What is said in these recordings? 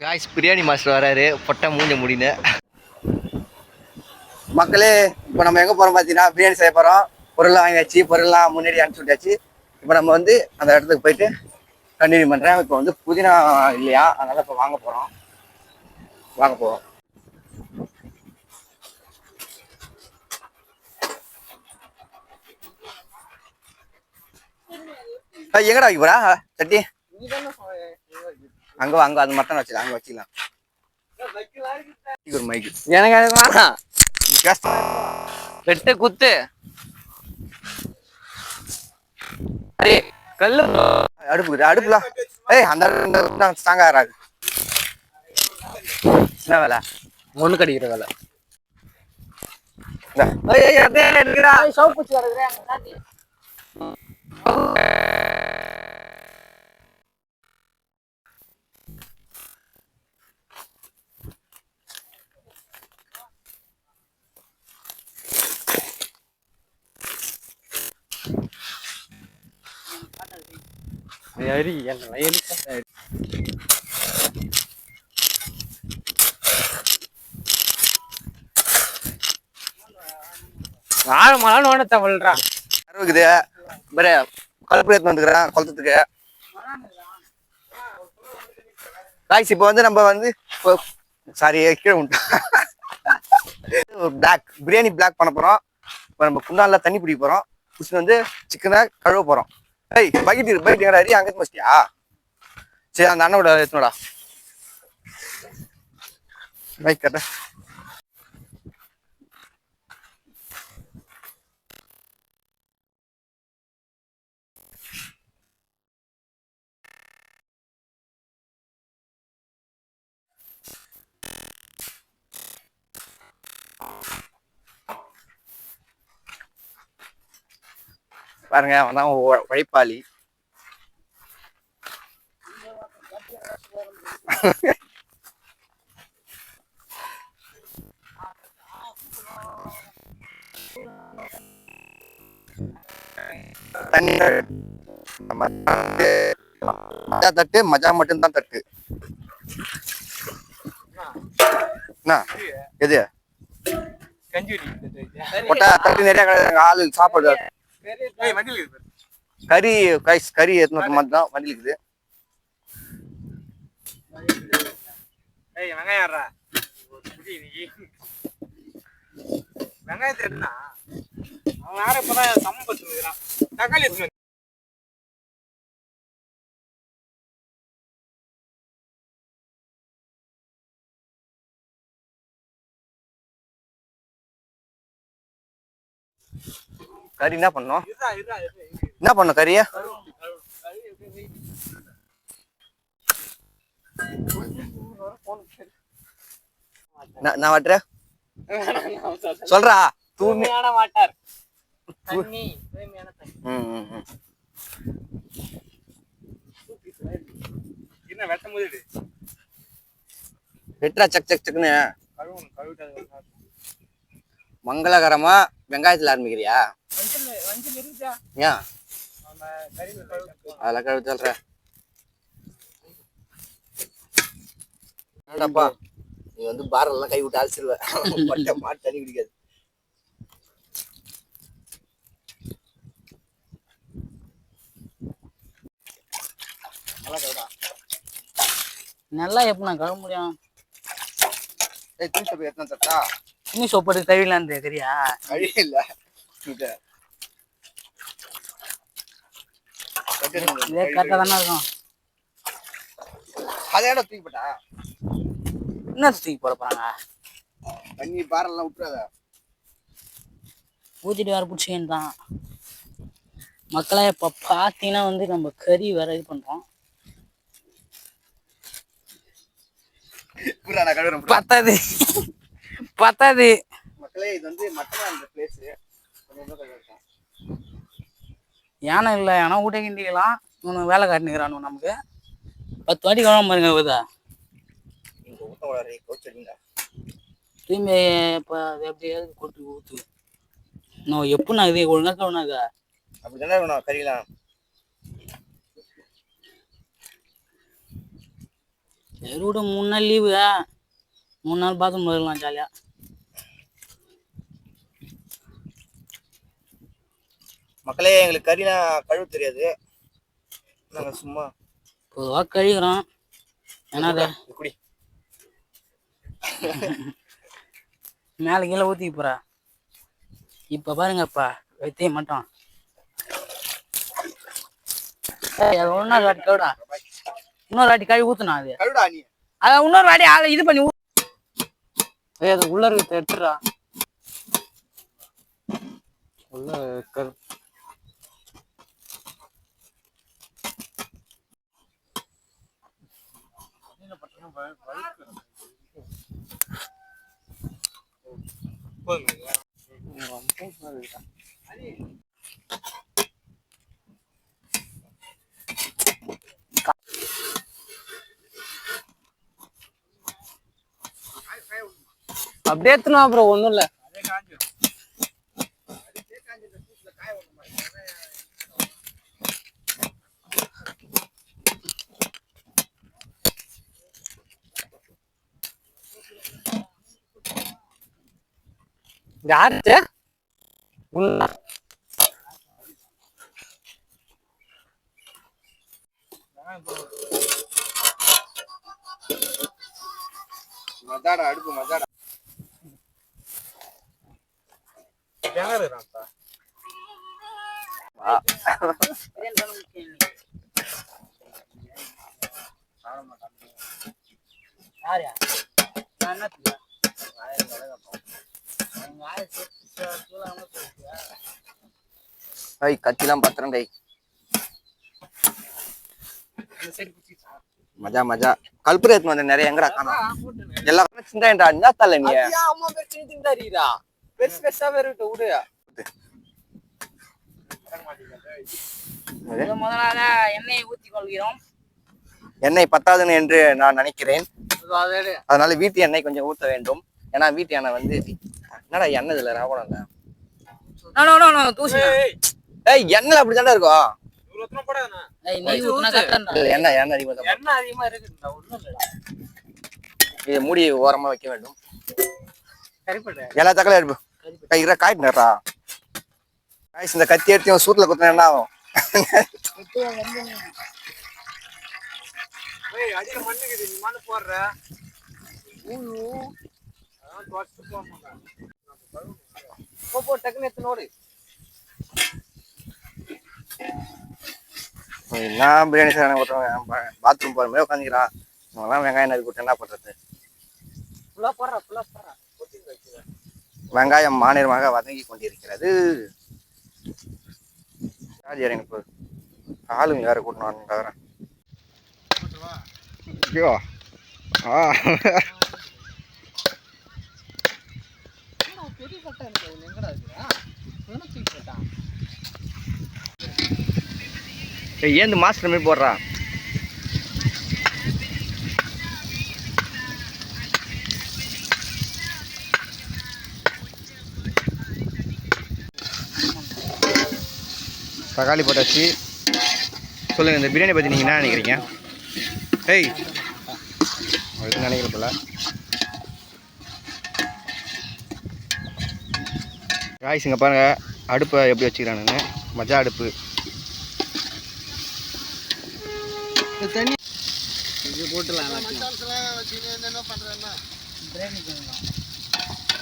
Guys biryani master வராரு. பொட்டை மூஞ்ச முடின்னு மக்களே இப்போ நம்ம எங்கே போகிறோம் பார்த்தீங்கன்னா பிரியாணி செய்ய போகிறோம் பொருள்லாம் வாங்கியாச்சு பொருள்லாம் முன்னாடி அனுப்பிச்சு விட்டாச்சு. இப்போ நம்ம வந்து அந்த இடத்துக்கு போயிட்டு கண்டினியூ பண்ணுறேன் இப்போ வந்து புதினா இல்லையா? அதனால் இப்போ வாங்க போகிறோம் வாங்க போகிறோம் எங்கடா வைக்க போறா? சட்டி. அங்க அங்க அது மட்டும் வச்சுக்கலாம் அங்க வச்சுக்கலாம். ஒரு மைக்கு எனக்கு அது வேணாம். வெட்டு குத்து. கல்லு. அடுப்பு அடுப்புல ஏய் அந்த அடுப்பு ஸ்ட்ராங் ஆகாது என்ன வேலை? ஒண்ணு கடிக்கிற வேலை. ஏய், ஏய், அதே எடுக்கிறா. சரி, என்னை எடுக்க நாலு மலை நோண்ட தவழ்றான் கருவு இருக்குது வேற கருப்பு எடுத்து வந்துக்கிறேன் குளத்துக்கு காய்ச்சி இப்போ வந்து நம்ம வந்து சாரி கீழே பிளாக் பிரியாணி பிளாக் பண்ண போறோம். இப்போ நம்ம குண்டான்ல தண்ணி பிடிக்க போறோம். பிடிச்சி வந்து சிக்கனை கழுவ போகிறோம் ஏய் பக்கெட் இரு பக்கெட் எங்கடா அரிய அங்கே மஸ்டியா சரி அந்த அண்ணனோட எடுத்துனோடா பைக் கட்ட பாருங்க அவன் தான் உழைப்பாளி மஜா தட்டு மஜா மட்டும்தான் தட்டு. என்ன? எது? போட்டா தட்டு நிறைய கிடையாது ஆளு சாப்பாடு கறி கைஸ் கறி எத்தனை மாதிரி தான் வண்டியில் இருக்குது. வெங்காயத்தை எடுனா அவன் யாரும் இப்பதான் பத்துருக்கிறான் தக்காளி கறி என்ன பண்ணோம். என்ன பண்ணோம் கறிய? நான் வட்டுறேன் சொல்றா தூய்மையான வாட்டர். என்ன வெட்டும் போது. வெட்டுறா சக் சக் சக்குன்னு. கழுவணும் கழுவிட்டு மங்களகரமா வெங்காயத்துல ஆரம்பிக்கிறியா? ஏன்? அதெல்லாம் கழுவி என்னடாப்பா? நீ வந்து பாரெல்லாம் கை விட்டு அழைச்சிருவ பட்ட மாட்டு தண்ணி குடிக்காது. நல்லா எப்போ நான் கழுவ முடியும்? ஏய் சோப்பு எத்தனை தட்டா துணி சொப்பட்டு கழுவிலான்னு தெரியா கழி இல்ல இது. கட்டு இதே கரெக்டாக தானே இருக்கும். அதை இடம் தூக்கி போட்டா? என்ன தூக்கி போட போறாங்க? தண்ணி பாரெல்லாம் விட்டுறாத. வேற பிடிச்சிக்கன்னு தான் மக்களே இப்போ பார்த்தீங்கன்னா வந்து நம்ம கறி வேற இது பண்ணுறோம். பத்தாது. பத்தாது. மக்களே இது வந்து மட்டன் அந்த பிளேஸ் யானை இல்லை யானை ஊட்ட கிண்டிக்கலாம் இவனு வேலை காட்டினுக்கிறானு நமக்கு. பத்து வாட்டி கழுவாம பாருங்க கோச்சடிங்க திரும்பி இப்போ அது எப்படியாவது கொட்டு ஊற்று நான் எப்போ நான் இது ஒழுங்கா கழுவுனாக்கா அப்படி தானே இருக்கணும் கறியெல்லாம் சரி விடு மூணு நாள் லீவு மூணு நாள் பாத்ரூம் போயிடலாம் ஜாலியாக மக்களே எங்களுக்கு கறிலாம் கழுவ தெரியாது. நாங்க சும்மா பொதுவாக கழிக்கிறோம் ஏன்னா குடி மேலே கீழே ஊற்றி போகிறா இப்போ பாருங்கப்பா வைத்தியம் மட்டும். இன்னொரு வாட்டி கழுவி ஊற்றுனா அது. கழுடா நீ. அதை இன்னொரு வாட்டி அதை இது பண்ணி ஏய் அது உள்ள இருக்கு எடுத்துடா உள்ள கரு அப்படியே எத்தனா அப்புறம் ஒண்ணும் இல்ல. யாரு உள்ள மதாடா அடுப்பு மதாடா ஐய் கத்திலாம் பத்திரம் டேய். மஜா மஜா. கல்புரி எடுத்து வந்து நிறைய எங்கடா காணோம். எல்லாம் சிந்தாண்டா என்ன தல நீ? அம்மா பேர் சின்ன சின்ன அறியா பெருசு பெருசா பேர் விட்டு விடு முதலாக எண்ணெயை ஊற்றி கொள்கிறோம். எண்ணெய் பத்தாதுன்னு என்று நான் நினைக்கிறேன். அதனால வீட்டு எண்ணெய் கொஞ்சம் ஊத்த வேண்டும். ஏன்னா வீட்டு எண்ணெய் வந்து என்னடா எண்ணெய் இதுல ராவணம் இல்ல நோ நோ நோ நோ தூசி ஏய் எண்ணெய் அப்படி தானே இருக்கும் இதை மூடி ஓரமா வைக்க வேண்டும். எல்லா தக்கலையும் எடுப்பு கையில காய்ட்டுனரா காய்ஸ் இந்த கத்தி எடுத்து இவன் சூட்ல குத்துனா என்ன ஆகும்? ஏய் அடியில மண்ணுக்குது நீ மண்ணு போடுற. ஊழு அதான் துவைச்சு போடணும்டா. போ போ டக்குன்னு எடுத்து நோடு. என்ன பிரியாணி ஒருத்தவங்க பாத்ரூம் போற மாதிரி உட்காந்துக்கிறான் இவங்கெல்லாம் வெங்காயம் நறுக்கி விட்டு என்ன பண்றது? ஃபுல்லா போடுறா ஃபுல்லா போடுறா. வெங்காயம் மாநிலமாக வதங்கி கொண்டிருக்கிறது. போகுது ஆளுங்க யாரை கூட்டணும் தவிர ஐயோ. ஆ. பெரிய இருக்கு? எங்கடா ஏந்து மாஸ்டர் மாதிரி போடுறா? தக்காளி போட்டாச்சு. சொல்லுங்க இந்த பிரியாணி பத்தி நீங்க என்ன நினைக்கிறீங்க? ஏய் அது நினைக்கிற போல. காய்ஸ் இங்க பாருங்க அடுப்பை எப்படி வச்சுக்கிறானுங்க மஜா அடுப்பு. இது போட்டுலாம்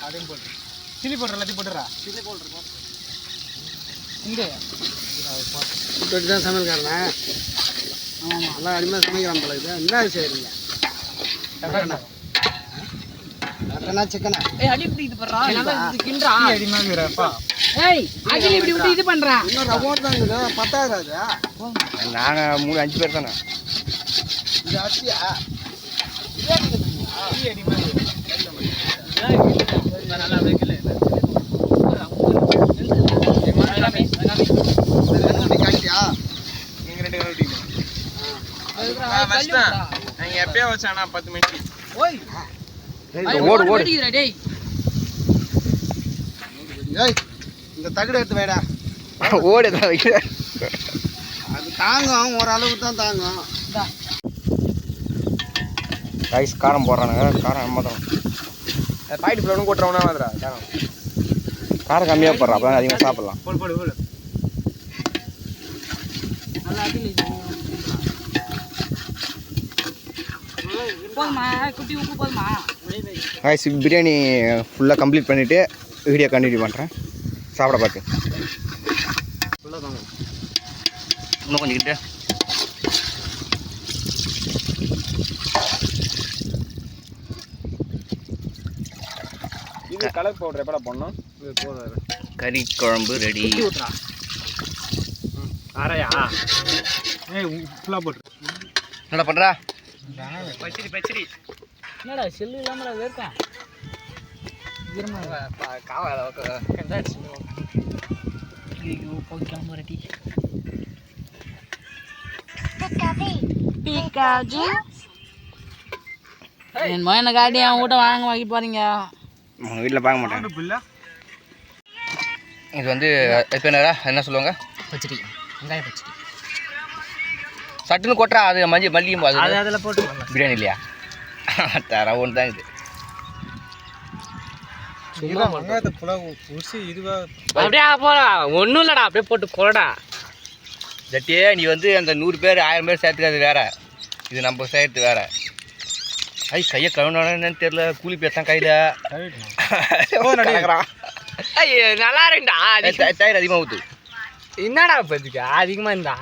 அதையும் போட்டு சில்லி போடுற எல்லாத்தையும் போட்டுறா சில்லி போட்டுருக்கோம் இங்கே போட்டு தான் சமையல்காரனா? ஆமாம் நல்லா அடிமையாக சமைக்கிறான் போல இது என்ன செய்யறீங்க மட்டனா சிக்கனா? ஏய் அடி இப்படி இது பண்றா? கிண்டா அடிமாங்கிறப்பா ஏய் அகில் இப்படி இப்படி இது பண்றா? இன்னும் ரவோட் தான் இருக்குது. பத்தாயிரம் அது. நாங்க மூணு அஞ்சு பேர் தானே? இது அரிசியா? இது காட்டியா நீங்க ரெண்டு பேரும் வச்சிட்டேன் எப்பயோ வச்சானா பத்து மணிக்கு. ஓய். ஓடு ஓடு டேய். ஏய் இந்த தகடு எடுத்து வைடா. ஓடு தான் வைக்கிற அது தாங்கும் ஓரளவுக்கு தான் தாங்கும். ரைஸ் காரம் போடுறானுங்க. காரம் தான். பாயிண்ட் ஃபுல்லாக கொட்டுறவனா வந்துடா காரம். காரம் கம்மியாக போடுறா அப்போ அதிகமாக சாப்பிட்லாம். போடு போடு போடு. ரைஸ் பிரியாணி ஃபுல்லாக கம்ப்ளீட் பண்ணிவிட்டு வீடியோ கண்டினியூ பண்ணுறேன் சாப்பிட பார்த்து இன்னும் கொஞ்சம் கிட்ட. இது கலர் பவுடர் எப்படா போதும் கறி குழம்பு ரெடி அரையா? ஏய் ஃபுல்லாக போட்டு என்னடா பண்ணுறா பச்சடி பச்சடி. என்னடா செல்லு இல்லாமடா வேர்க்கா? ஈரமா ஐயோ போய் கிளம்புறடி. பிகாஜு என் மகனை காட்டி அவன் வீட்டை வாங்க வாங்கி போறீங்க. உங்கள் வீட்டில் பார்க்க மாட்டேன். இது வந்து இப்போ என்னடா? என்ன சொல்லுவாங்க? பச்சடி. வெங்காய பச்சடி. சட்டுன்னு கொட்டுறா அது மஞ்சள் மல்லியும் அது அது அதில் போட்டு பிரியாணி இல்லையா? தர ஒன்று தான் இது. அப்படியே போடா. ஒன்றும் இல்லடா அப்படியே போட்டு கொடா ஜட்டியே நீ வந்து அந்த நூறு பேர் ஆயிரம் பேர் சேர்த்துக்கிறது வேற. இது நம்ம சேர்த்து வேற. ஐ கையை கழுவினு தெரியல. கூலி பேசான் கையில். ஐயோ நல்லா இருக்குடா தயிர் அதிகமாக ஊற்று என்னடா இப்போதுக்கு அதிகமாக இருந்தா?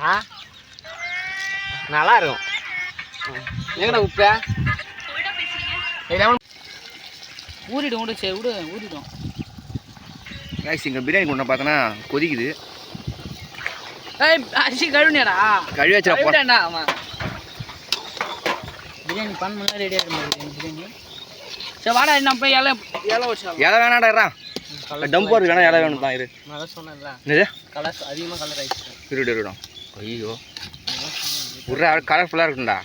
நல்லா இருக்கும் எங்கடா உப்ப ஊறிடும் விடு சரி விடு ஊறிடும் ரைஸ் இங்கே பிரியாணி கொண்டு பார்த்தோன்னா கொதிக்குது. ஏய் அரிசி கழுவுனியாடா கழுவி வச்சிட அவன். பிரியாணி பண்ண முன்னாடி ரெடியாக இருக்கும் பிரியாணி சரி வாடா நம்ம போய் இலை இலை வச்சு இலை வேணாடா டம் போகிறது வேணா இலை வேணும் தான் இரு என்னது? கலர் அதிகமாக கலர் ஆயிடுச்சு. இருடு இருடும் ஐயோ ஒரு கலர்ஃபுல்லாக இருக்கும்டா.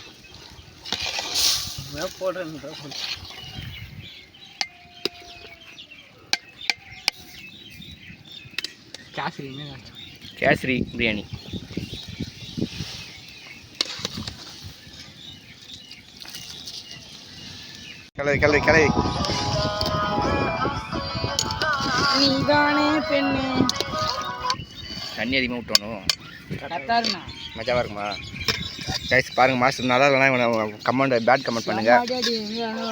போடுறேன் காசு என்ன கேசரி பிரியாணி. கிளறி கிளறி கிளறி நீதானே பெண்ணு. தண்ணி அதிகமாக விட்டணும் மஜாவாக இருக்குமா? கைஸ் பாருங்க மாஸ்டர் நல்லா இல்லைனா கமெண்ட் பேட் கமெண்ட் பண்ணுங்க. அடி அடி எங்க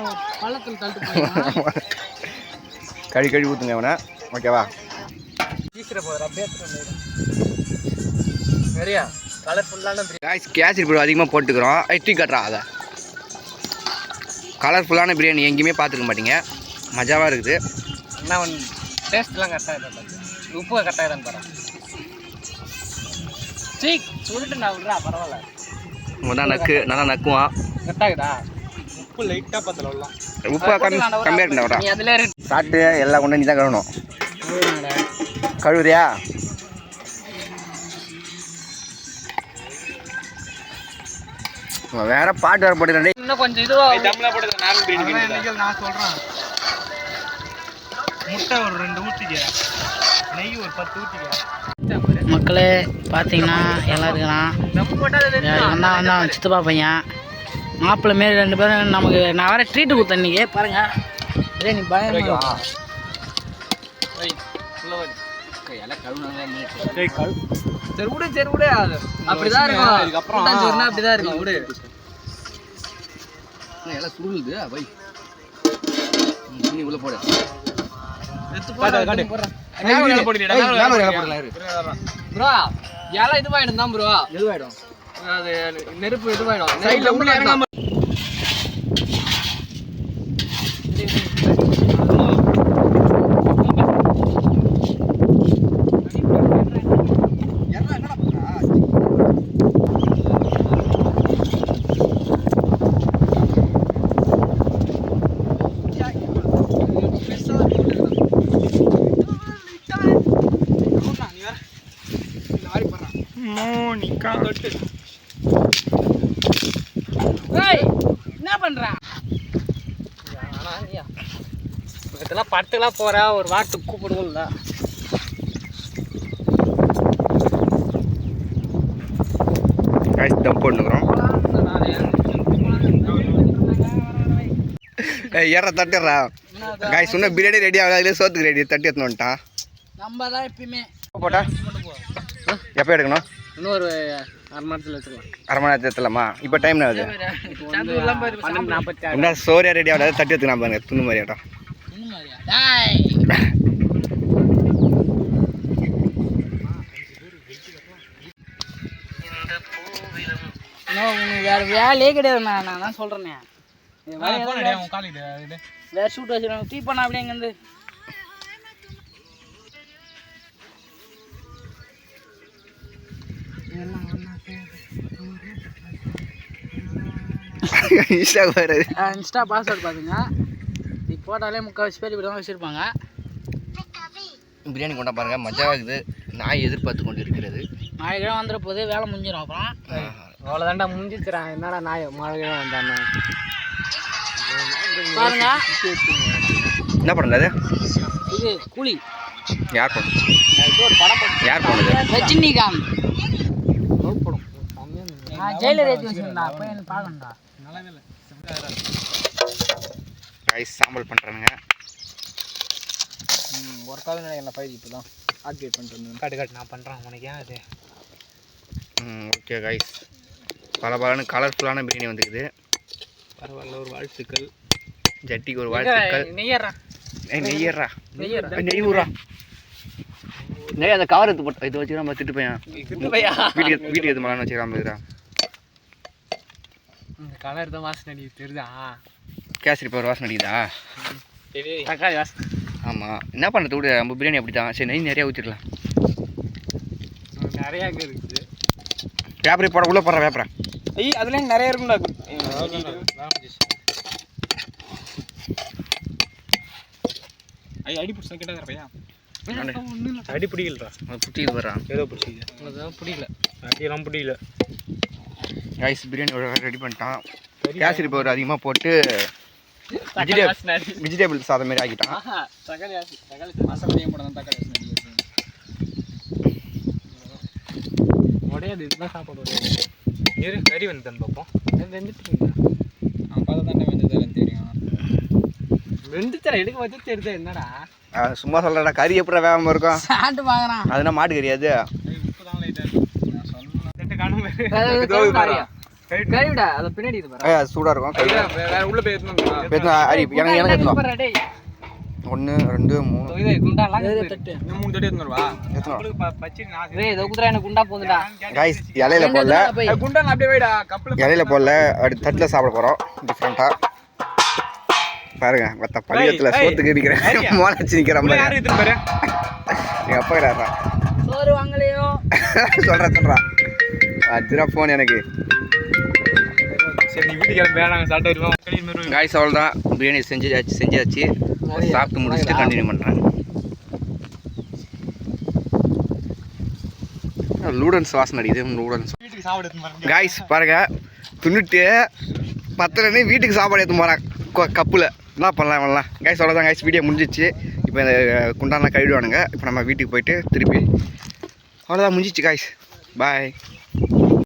பள்ளத்தில் தள்ளிட்டு போயிடலாம் கழி கழுவி ஊற்றுங்க அவனை ஓகேவா சரியா? கலர்ஃபுல்லான காய்ஸ் கேசரி பொடி அதிகமாக போட்டுக்கிறோம். ஐட்டி கட்டுறா அதை. கலர்ஃபுல்லான பிரியாணி எங்கேயுமே பார்த்துருக்க மாட்டீங்க. மஜாவாக இருக்குது. என்ன டேஸ்ட்லாம் கரெக்டாக இருக்கா உப்பு கரெக்டாக தான் பாரு. சீ சொல்லிட்டு நான் விட்றா பரவாயில்ல. நல்லா நக்கு நல்லா நக்குவான். உப்பு லைட்டாக பத்தல விடலாம் உப்பு கம்மி கம்மியாக இருக்குண்டா வரா நீ அதில் இரு. சாப்பிட்டு எல்லாம் கொண்டு நீ தான் கழுவணும். கழுவுறியா? இவன் வேற பாட்டு வேற போட்டுறேன் இன்னும் கொஞ்சம் இதுவாக போட்டு நான் சொல்கிறேன் முட்டை ஒரு ரெண்டு ஊற்றிக்க நெய் ஒரு பத்து ஊற்றிக்க மக்களே பார்த்தீங்கன்னா எல்லாம் இருக்கிறான் நம்ம போட்டால் இவன் தான் வந்து அவன் சித்தப்பா பையன். மாப்பிள்ளை மாரி ரெண்டு பேரும் நமக்கு நான் வேற ட்ரீட்டு கொடுத்தேன் இன்னைக்கு. பாருங்க. இதே நீ பயம் சரி விடு சரி விடு. அப்படிதான் இருக்கும். கூட்டாஞ்சோறுனா அப்படிதான் இருக்கும். விடு. எல்லாம் சுருளுது. உள்ள போடு. ப்ரோ இலை இதுவாயிடும் தான் ப்ரோ? எதுவாயிடும் அது நெருப்பு இதுவாயிடும் மோனிகா. ஏய் என்ன பண்றான் இதெல்லாம் படத்துக்கெல்லாம் போற ஒரு வாட்டு கூப்பிடுவோம்ல. தம் ஏய் ஏற தட்டுறா. காய் சொன்ன பிரியாணி ரெடி ஆகல அதுலேயே சோத்துக்கு ரெடி தட்டி எடுத்துன்னு வந்துட்டான். நம்ம தான் எப்பயுமே போட்டா? எப்போ எடுக்கணும்? இன்னொரு அரை மணி நேரத்தில் வச்சுக்கலாம் அரை மணி நேரத்தில் எடுத்துலாமா இப்போ டைம் ஆகுது? என்ன சோரியா ரெடி ஆகல தட்டி எடுத்துக்கலாம் பாருங்க. துணு மாதிரி ஆட்டம். இன்னும் இன்னும் வேற வேலையே கிடையாது நான் நான் தான் சொல்கிறேனே வேற ஷூட் வச்சுருவாங்க தூய் பண்ண அப்படியே இங்கேருந்து இன்ஸ்டா வராது இன்ஸ்டா பாஸ்வேர்ட் பார்த்துங்க இது போட்டாலே முக்கால்வாசி பேர் இப்படி தான் வச்சுருப்பாங்க. பிரியாணி கொண்டா பாருங்க மஜாவாக இருக்குது. நாய் எதிர்பார்த்து கொண்டு இருக்கிறது நாளைக்கு வந்துட போது வேலை முடிஞ்சிடும் அப்புறம். அவ்வளோதான்டா முடிஞ்சிச்சுறான் என்னடா நாய்? மழை வந்தானே? பாருங்க. என்ன பண்ணல அது? இது கூலி யார் பண்ணு ஒரு படம் யார் போனது ரஜினிகாந்த். படம். நான் ஜெயிலர் ஏற்றி வச்சிருந்தா போய் பார்க்கணும்டா ரைஸ் சாம்பல் பண்ணுறானுங்க ஒர்க்காக நினைக்கிறேன் ஃபைவ் இப்போ தான் ஆக்டிவேட் பண்ணிட்டு காட்டு காட்டு நான் பண்ணுறேன் உனக்கு ஏன் அது? ம் ஓகே கைஸ் பல பலன்னு கலர்ஃபுல்லான பிரியாணி வந்துக்குது பரவாயில்ல ஒரு வாழ்த்துக்கள். ஜட்டிக்கு ஒரு வாழ்த்துக்கள். நெய்யறா? ஏய் நெய்யறா. நெய் ஊறா. நெய் அந்த கவர் எடுத்து போட்டு இது வச்சுக்கலாம் திட்டு பையன். வீட்டுக்கு வீட்டுக்கு எது மலான்னு வச்சுக்கலாம் கலர் தான் வாசனை நீ தெரியுதா? கேசரி பவர் வாசனை அடிக்குதா? தக்காளி வாசனை. ஆமாம் என்ன பண்ணுறது விடு நம்ம பிரியாணி அப்படி தான் சரி நெய் நிறையா ஊற்றிடலாம் நிறையா இருக்குது. பேப்பரை போட உள்ளே போடுற பேப்பரை ஐய் அதுலேயும் நிறைய இருக்கும்டா. ஐய் அடி பிடிச்சா கேட்டா பையா அடி பிடிக்கலடா. வர்றான் ஏதோ பிடிச்சிது உனக்கு பிடிக்கல. அடியெல்லாம் பிடிக்கல. ரைஸ் பிரியாணி ரெடி பண்ணிட்டான். கேசரி பவர் அதிகமாக போட்டு வெஜிடேபிள் வெஜிடேபிள் சாதம் மாதிரி ஆக்கிட்டான். உடையாது இதுதான் சாப்பாடு இரு கறி வந்து தன் பார்ப்போம் வெந்துட்டுருங்க அப்போ அதை தானே தெரியும். வெந்துத்தர எடுக்க வச்சு தெரியுது என்னடா? சும்மா சொல்கிறடா கறி எப்படி வேகாமல் இருக்கும்? சாண்டு வாங்குறான் அதுனா மாட்டு கறி அது உப்புதான் லைட்டாக நான் சூடாக இருக்கும். உள்ள போய் எனக்கு ஒன்று ரெண்டு மூணு. மூணு தடி போகுதுடா. கைஸ் இலையில போடல. இலையில போடல அப்படி தட்டில் சாப்பிட போகிறோம் டிஃப்ரெண்ட்டாக பாருங்க மற்ற பள்ளியத்தில் சோத்துக்கு நிற்கிறேன் மோனாச்சு நிற்கிற மாதிரி. யாரு எடுத்துன்னு பாரு? எங்கள் அப்பா வாங்கலையோ? சொல்கிறேன் சொல்கிறான் அஜிரா ஃபோன் எனக்கு. சரி நீ வீட்டுக்கு கிளம்பி நாங்கள் சாப்பிட்டு வருவோம். கறி மாரி காய்ஸ் அவ்வளோதான் பிரியாணி செஞ்சாச்சு செஞ்சாச்சு. சாப்பிட்டு முடிச்சுட்டு கண்டினியூ பண்ணுறேன் லூடன்ஸ் வாசனை அடிக்குது லூடன்ஸ் காய்ஸ் பாருங்க. துண்ணுட்டு பத்தலன்னு வீட்டுக்கு சாப்பாடு எடுத்து போகிறேன் கப்பில். என்ன பண்ணலாம் பண்ணலாம் காய்ஸ் அவ்வளோதான் காய்ஸ் வீடியோ முடிஞ்சிச்சு. இப்போ இந்த குண்டான கழுவிடுவானுங்க. இப்போ நம்ம வீட்டுக்கு போயிட்டு திருப்பி. அவ்வளோதான் முடிஞ்சிச்சு காய்ஸ் பாய்